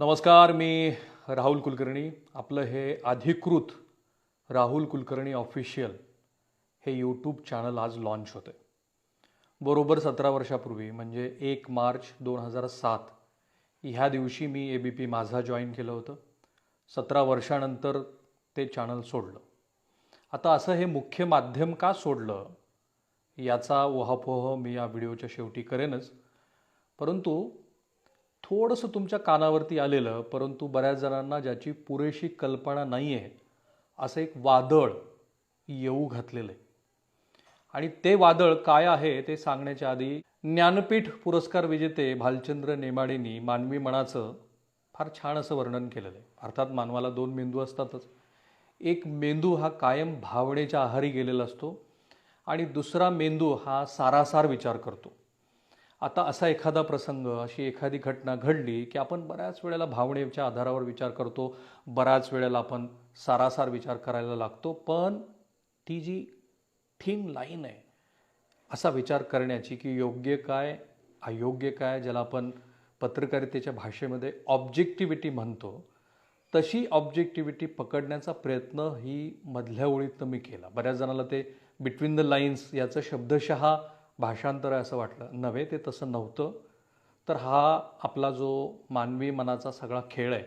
नमस्कार मी राहुल कुलकर्णी. आपलं हे अधिकृत राहुल कुलकर्णी ऑफिशियल हे यूट्यूब चॅनल आज लॉन्च होतं बरोबर सतरा वर्षापूर्वी म्हणजे एक मार्च दोन हजार सात ह्या दिवशी मी ए बी पी माझा जॉईन केलं होतं. सतरा वर्षानंतर ते चॅनल सोडलं. आता असं हे मुख्य माध्यम का सोडलं याचा ओहापोह मी या व्हिडिओच्या शेवटी करेनच. परंतु थोडंसं तुमच्या कानावरती आलेलं परंतु बऱ्याच जणांना ज्याची पुरेशी कल्पना नाही आहे असं एक वादळ येऊ घातलेलं आहे. आणि ते वादळ काय आहे ते सांगण्याच्या आधी ज्ञानपीठ पुरस्कार विजेते भालचंद्र नेमाडेंनी मानवी मनाचं फार छान असं वर्णन केलेलं आहे. अर्थात मानवाला दोन मेंदू असतातच. एक मेंदू हा कायम भावनेच्या आहारी गेलेला असतो आणि दुसरा मेंदू हा सारासार विचार करतो. आता असा एखादा प्रसंग अशी एखादी घटना घडली की आपण बऱ्याच वेळेला भावनेच्या आधारावर विचार करतो बऱ्याच वेळेला आपण सारासार विचार करायला लागतो पण ती जी थिन लाईन आहे असा विचार करण्याची की योग्य काय अयोग्य काय ज्याला आपण पत्रकारितेच्या भाषेमध्ये ऑब्जेक्टिव्हिटी म्हणतो तशी ऑब्जेक्टिव्हिटी पकडण्याचा प्रयत्न ही मधल्या ओळीतनं मी केला. बऱ्याच जणाला ते बिटवीन द लाईन्स याचं शब्दशः भाषांतर आहे असं वाटलं. नव्हे ते तसं नव्हतं. तर हा आपला जो मानवी मनाचा सगळा खेळ आहे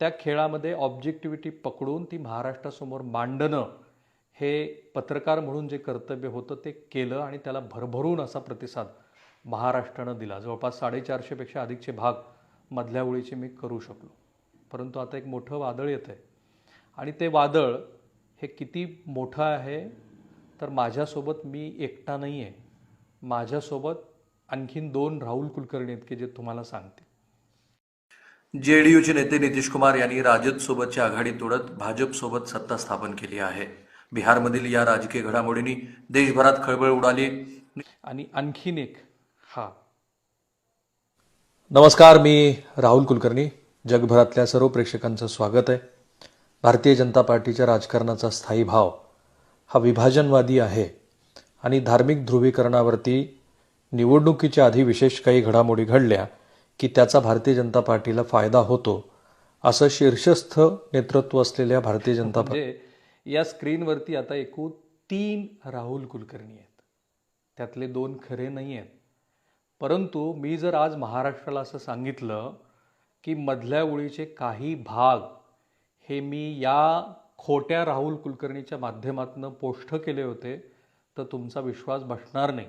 त्या खेळामध्ये ऑब्जेक्टिव्हिटी पकडून ती महाराष्ट्रासमोर मांडणं हे पत्रकार म्हणून जे कर्तव्य होतं ते केलं आणि त्याला भरभरून असा प्रतिसाद महाराष्ट्रानं दिला. जवळपास साडेचारशेपेक्षा अधिकचे भाग मधल्या ओळीचे मी करू शकलो. परंतु आता एक मोठं वादळ येतं आहे आणि ते वादळ हे किती मोठं आहे तर माझ्यासोबत मी एकटा नाही आहे माझ्यासोबत आणखीन दोन राहुल कुलकर्णी आहेत की जे तुम्हाला सांगते जेडीयूचे नेते नितीश कुमार यांनी राजद सोबतची आघाडी तोडत भाजप सोबत सत्ता स्थापन केली आहे. बिहारमधील या राजकीय घडामोडींनी देशभरात खळबळ उडाली. आणि आणखीन एक हा. नमस्कार मी राहुल कुलकर्णी. जगभरातल्या सर्व प्रेक्षकांचं स्वागत आहे. भारतीय जनता पार्टीच्या राजकारणाचा स्थायी भाव हा विभाजनवादी आहे. आणि धार्मिक ध्रुवीकरणावरती निवडणुकीच्या आधी विशेष काही घडामोडी घडल्या की त्याचा भारतीय जनता पार्टीला फायदा होतो असं शीर्षस्थ नेतृत्व असलेल्या भारतीय जनता पार्टी म्हणजे या स्क्रीनवरती आता एकूण तीन राहुल कुलकर्णी आहेत. त्यातले दोन खरे नाही आहेत. परंतु मी जर आज महाराष्ट्राला असं सांगितलं की मधल्या ओळीचे काही भाग हे मी या खोट्या राहुल कुलकर्णीच्या माध्यमातून पोष्ट केले होते तर तुमचा विश्वास बसणार नाही.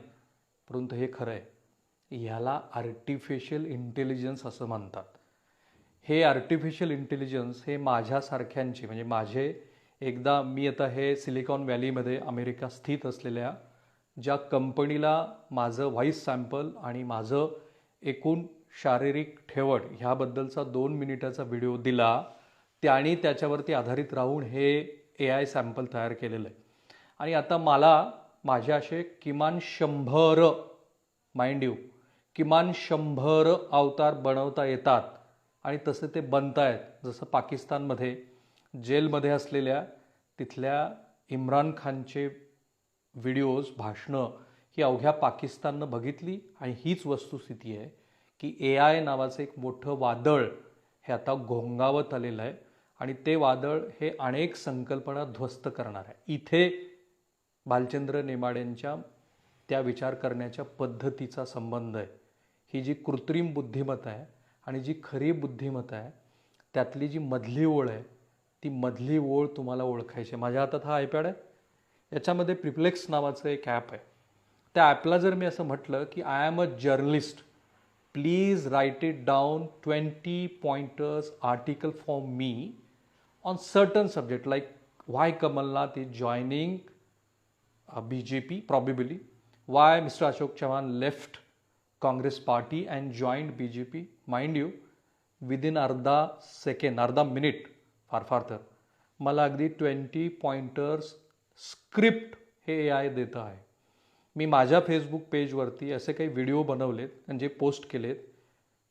परंतु हे खरं आहे ह्याला आर्टिफिशियल इंटेलिजन्स असं म्हणतात. हे आर्टिफिशियल इंटेलिजन्स हे माझ्यासारख्यांची म्हणजे माझे एकदा मी आता हे सिलिकॉन व्हॅलीमध्ये अमेरिका स्थित असलेल्या ज्या कंपनीला माझं व्हॉईस सॅम्पल आणि माझं एकूण शारीरिक ठेवट ह्याबद्दलचा दोन मिनिटाचा व्हिडिओ दिला त्याने त्याच्यावरती आधारित राहून हे ए आय सॅम्पल तयार केलेलं आहे. आणि आता मला माझे असे किमान शंभर माइंड यू किमान शंभर अवतार बनवता येतात. आणि तसे ते बनतायत. आहेत जसं पाकिस्तानमध्ये जेलमध्ये असलेल्या तिथल्या इम्रान खानचे व्हिडिओज भाषणं ही अवघ्या पाकिस्ताननं बघितली. आणि हीच वस्तुस्थिती आहे की ए आय नावाचं एक मोठं वादळ हे आता घोंगावत आलेलं आहे. आणि ते वादळ हे अनेक संकल्पना ध्वस्त करणार आहे. इथे भालचंद्र नेमाडेंच्या त्या विचार करण्याच्या पद्धतीचा संबंध आहे. ही जी कृत्रिम बुद्धिमत्ता आहे आणि जी खरी बुद्धिमत्ता आहे त्यातली जी मधली ओळ आहे ती मधली ओळ तुम्हाला ओळखायची आहे. माझ्या हातात हा आयपॅड आहे. याच्यामध्ये प्रिप्लेक्स नावाचं एक ॲप आहे. त्या ॲपला जर मी असं म्हटलं की I am a journalist please write it down twenty pointers article for me on certain subject like why Kamal Nath is joining B J P probably why mister Ashok Chavan left Congress party and joint B J P mind you within अर्धा second अर्धा minute फार फार तर मला अगदी twenty pointers script हे ए I देतं आहे. मी माझ्या फेसबुक पेजवरती असे काही व्हिडिओ बनवलेत आणि जे पोस्ट केलेत.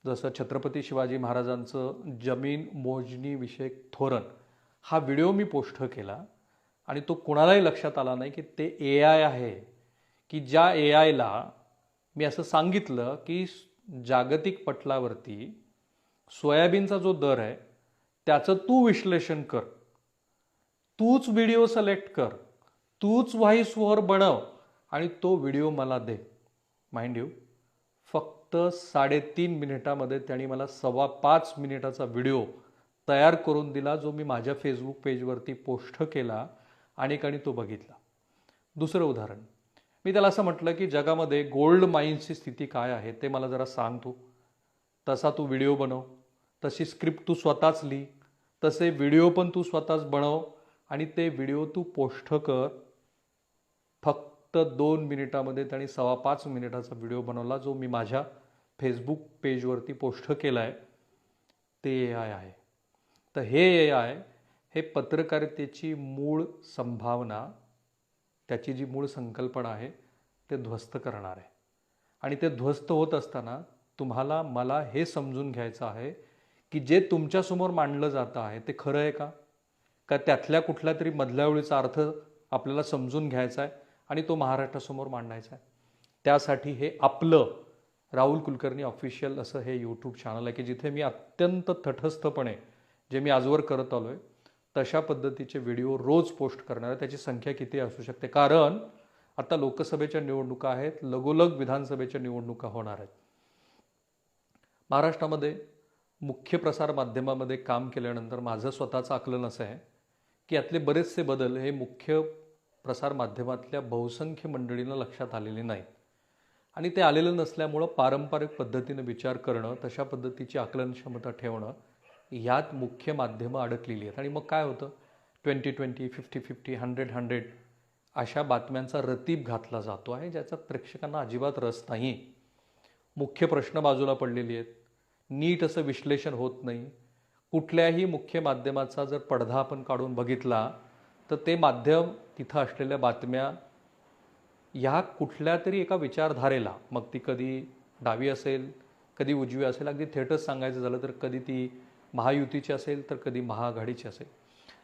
जसं छत्रपती शिवाजी महाराजांचं जमीन मोजणी विषयक धोरण. हा व्हिडिओ मी पोस्ट केला. आणि तो कुणालाही लक्षात आला नाही की ते ए आय आहे की ज्या ए आयला मी असं सांगितलं की जागतिक पटलावरती सोयाबीनचा जो दर आहे त्याचं तू विश्लेषण कर. तूच व्हिडिओ सिलेक्ट कर. तूच व्हॉइस ओव्हर बनव आणि तो व्हिडिओ मला दे. माइंड यू फक्त साडेतीन मिनिटामध्ये त्यांनी मला सव्वा पाच मिनिटाचा व्हिडिओ तयार करून दिला जो मी माझ्या फेसबुक पेजवरती पोस्ट केला. अनेकांनी तो बघितला. दुसरं उदाहरण. मी त्याला असं म्हटलं की जगामध्ये गोल्ड माईन्सची स्थिती काय आहे ते मला जरा सांग तू. तसा तू व्हिडिओ बनव तशी स्क्रिप्ट तू स्वतःच लिही तसे व्हिडिओ पण तू स्वतःच बनव आणि ते व्हिडिओ तू पोस्ट कर. फक्त दोन मिनिटामध्ये त्यांनी सव्वा पाच मिनिटाचा व्हिडिओ बनवला जो मी माझ्या फेसबुक पेजवरती पोस्ट केला आहे ते ए आय आहे. तर हे ए आय हे पत्रकारितेची मूळ संभावना त्याची जी मूळ संकल्पना आहे ते ध्वस्त करणार आहे. आणि ते ध्वस्त होत असताना तुम्हाला मला हे समजून घ्यायचं आहे की जे तुमच्यासमोर मांडलं जातं आहे ते खरं आहे का? का त्यातल्या कुठल्या तरी मधल्या वेळीचा अर्थ आपल्याला समजून घ्यायचा आहे आणि तो महाराष्ट्रासमोर मांडायचा आहे? त्यासाठी हे आपलं राहुल कुलकर्णी ऑफिशियल असं हे यूट्यूब चॅनल आहे की जिथे मी अत्यंत तटस्थपणे जे मी आजवर करत आलो आहे तशा पद्धतीचे व्हिडिओ रोज पोस्ट करणार त्याची संख्या किती असू शकते? कारण आता लोकसभेच्या निवडणुका आहेत. लगोलग विधानसभेच्या निवडणुका होणार आहेत. महाराष्ट्रामध्ये मुख्य प्रसार माध्यमामध्ये काम केल्यानंतर माझं स्वतःचं आकलन असं आहे की यातले बरेचसे बदल हे मुख्य प्रसार माध्यमातल्या बहुसंख्य मंडळींना लक्षात आलेले नाहीत. आणि ते आलेलं नसल्यामुळं पारंपरिक पद्धतीनं विचार करणं तशा पद्धतीची आकलन क्षमता ठेवणं यात मुख्य माध्यमं अडकलेली आहेत. आणि मग काय होतं? Twenty twenty fifty fifty hundred hundred अशा बातम्यांचा रतीब घातला जातो आहे ज्याचा प्रेक्षकांना अजिबात रस नाही मुख्य प्रश्न बाजूला पडलेली आहेत. नीट असं विश्लेषण होत नाही. कुठल्याही मुख्य माध्यमाचा जर पडदा आपण काढून बघितला तर ते माध्यम तिथं असलेल्या बातम्या ह्या कुठल्या तरी एका विचारधारेला मग ती कधी डावी असेल कधी उजवी असेल अगदी थेटच सांगायचं झालं तर कधी ती महायुतीची असेल तर कधी महाआघाडीची असेल.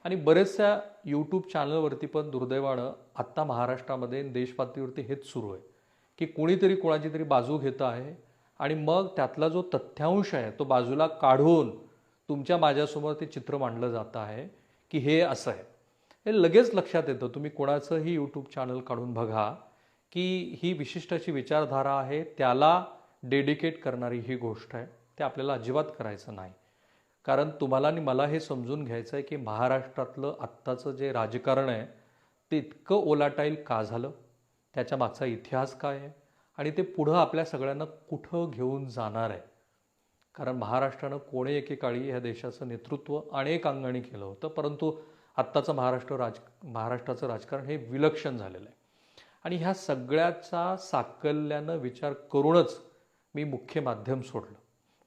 आणि बरेचशा यूट्यूब चॅनलवरती पण दुर्दैवानं आत्ता महाराष्ट्रामध्ये देशपातळीवरती हेच सुरू आहे. की कोणीतरी कोणाची तरी बाजू घेतं आहे आणि मग त्यातला जो तथ्यांश आहे तो बाजूला काढून तुमच्या माझ्यासमोर ते चित्र मांडलं जातं आहे की हे असं आहे. हे लगेच लक्षात येतं. तुम्ही कोणाचंही यूट्यूब चॅनल काढून बघा की ही विशिष्ट अशी विचारधारा आहे त्याला डेडिकेट करणारी ही गोष्ट आहे. ते आपल्याला अजिबात करायचं नाही. कारण तुम्हाला आणि मला हे समजून घ्यायचं आहे की महाराष्ट्रातलं आत्ताचं जे राजकारण आहे ते इतकं ओलाटाईल का झालं? त्याच्या मागचा इतिहास काय आहे? आणि ते पुढं आपल्या सगळ्यांना कुठं घेऊन जाणार आहे? कारण महाराष्ट्रानं कोणे एकेकाळी ह्या देशाचं नेतृत्व अनेक अंगाने केलं होतं परंतु आत्ताचं महाराष्ट्र राज महाराष्ट्राचं राजकारण हे विलक्षण झालेलं आहे. आणि ह्या सगळ्याचा साकल्यानं विचार करूनच मी मुख्य माध्यम सोडलं.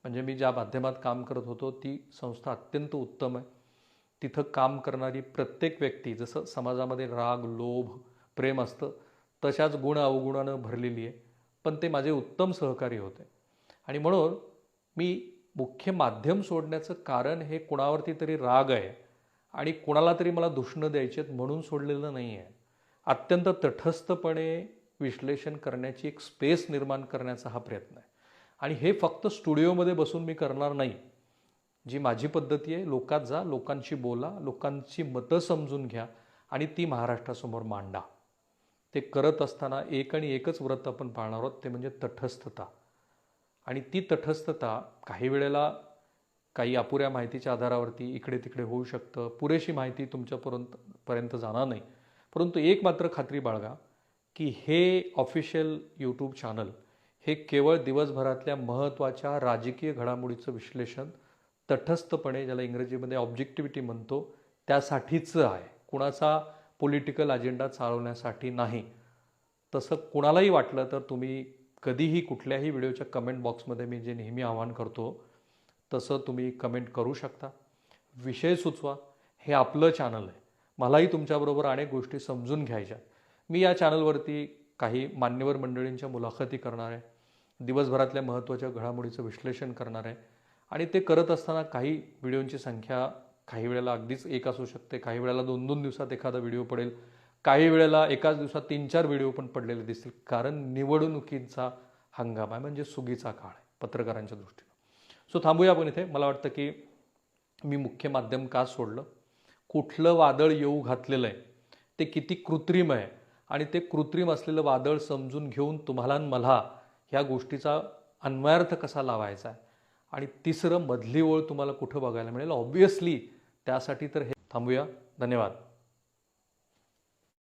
म्हणजे मी ज्या माध्यमात काम करत होतो ती संस्था अत्यंत उत्तम आहे. तिथं काम करणारी प्रत्येक व्यक्ती जसं समाजामध्ये राग लोभ प्रेम असतं तशाच गुण अवगुणानं भरलेली आहे. पण ते माझे उत्तम सहकारी होते. आणि म्हणून मी मुख्य माध्यम सोडण्याचं कारण हे कुणावरती तरी राग आहे आणि कुणाला तरी मला दुष्ण द्यायची आहेत म्हणून सोडलेलं नाही आहे अत्यंत तटस्थपणे विश्लेषण करण्याची एक स्पेस निर्माण करण्याचा हा प्रयत्न आहे. आणि हे फक्त स्टुडिओमध्ये बसून मी करणार नाही. जी माझी पद्धती आहे लोकात जा लोकांशी बोला लोकांची मतं समजून घ्या आणि ती महाराष्ट्रासमोर मांडा. ते करत असताना एक आणि एकच व्रत आपण पाळणार आहोत ते म्हणजे तटस्थता. आणि ती तटस्थता काही वेळेला काही अपुऱ्या माहितीच्या आधारावरती इकडे तिकडे होऊ शकतं. पुरेशी माहिती तुमच्यापर्यंत पर्यंत जाणार नाही. परंतु एक मात्र खात्री बाळगा की हे ऑफिशियल यूट्यूब चॅनल हे केवळ दिवसभरातल्या महत्त्वाच्या राजकीय घडामोडीचं विश्लेषण तटस्थपणे ज्याला इंग्रजीमध्ये ऑब्जेक्टिव्हिटी म्हणतो त्यासाठीचं आहे. कुणाचा पॉलिटिकल अजेंडा चालवण्यासाठी नाही. तसं कुणालाही वाटलं तर तुम्ही कधीही कुठल्याही व्हिडिओच्या कमेंट बॉक्समध्ये मी जे नेहमी आवाहन करतो तसं तुम्ही कमेंट करू शकता. विषय सुचवा. हे आपलं चॅनल आहे. मलाही तुमच्याबरोबर अनेक गोष्टी समजून घ्यायच्या. मी या चॅनलवरती काही मान्यवर मंडळींच्या मुलाखती करणार आहे. दिवसभरातल्या महत्त्वाच्या घडामोडीचं विश्लेषण करणार आहे. आणि ते करत असताना काही व्हिडिओंची संख्या काही वेळेला अगदीच एक असू शकते. काही वेळेला दोन दोन दिवसात एखादा व्हिडिओ पडेल. काही वेळेला एकाच दिवसात तीन चार व्हिडिओ पण पडलेले दिसतील. कारण निवडणुकींचा हंगाम आहे म्हणजे सुगीचा काळ आहे पत्रकारांच्या दृष्टीनं. सो थांबूया आपण इथे. मला वाटतं की मी मुख्य माध्यम का सोडलं? कुठलं वादळ येऊ घातलेलं आहे? ते किती कृत्रिम आहे? आणि ते कृत्रिम असलेलं वादळ समजून घेऊन तुम्हाला मला ह्या गोष्टीचा अन्वयार्थ कसा लावायचा आहे? आणि तिसरं मधली ओळ तुम्हाला कुठं बघायला मिळेल? ऑब्वियसली त्यासाठी तर हे थांबूया. धन्यवाद.